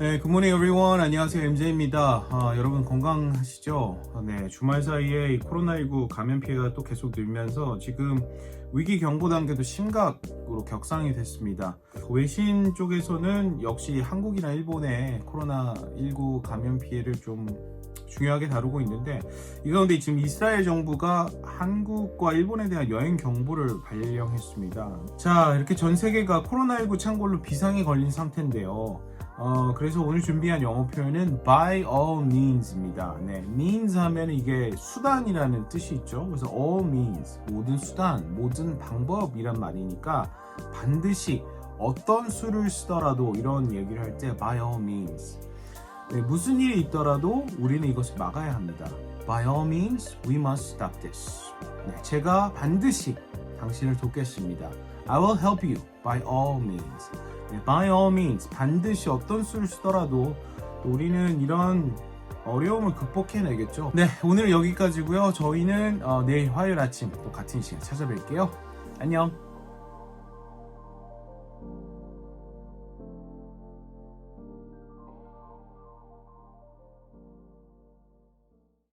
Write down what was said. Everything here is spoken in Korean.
네, 굿모닝 everyone. 안녕하세요. MJ입니다. 아, 여러분 건강하시죠? 아, 네, 주말 사이에 이 코로나19 감염 피해가 또 계속 늘면서 지금 위기 경보 단계도 심각으로 격상이 됐습니다. 외신 쪽에서는 역시 한국이나 일본의 코로나19 감염 피해를 좀 중요하게 다루고 있는데 이 가운데 지금 이스라엘 정부가 한국과 일본에 대한 여행 경보를 발령했습니다. 자, 이렇게 전 세계가 코로나19 창궐로 비상이 걸린 상태인데요. 어, 그래서 오늘 준비한 영어 표현은 by all means입니다. 네, means 하면 이게 수단이라는 뜻이 있죠. 그래서 all means, 모든 수단, 모든 방법이란 말이니까 반드시 어떤 수를 쓰더라도 이런 얘기를 할 때 by all means. 네, 무슨 일이 있더라도 우리는 이것을 막아야 합니다. By all means, we must stop this. 네, 제가 반드시 당신을 돕겠습니다. I will help you by all means. 네, by all means, 반드시 어떤 수를 쓰더라도 또 우리는 이런 어려움을 극복해내겠죠. 네, 오늘 여기까지고요. 저희는 어, 내일 화요일 아침 또 같은 시간 찾아뵐게요. 안녕.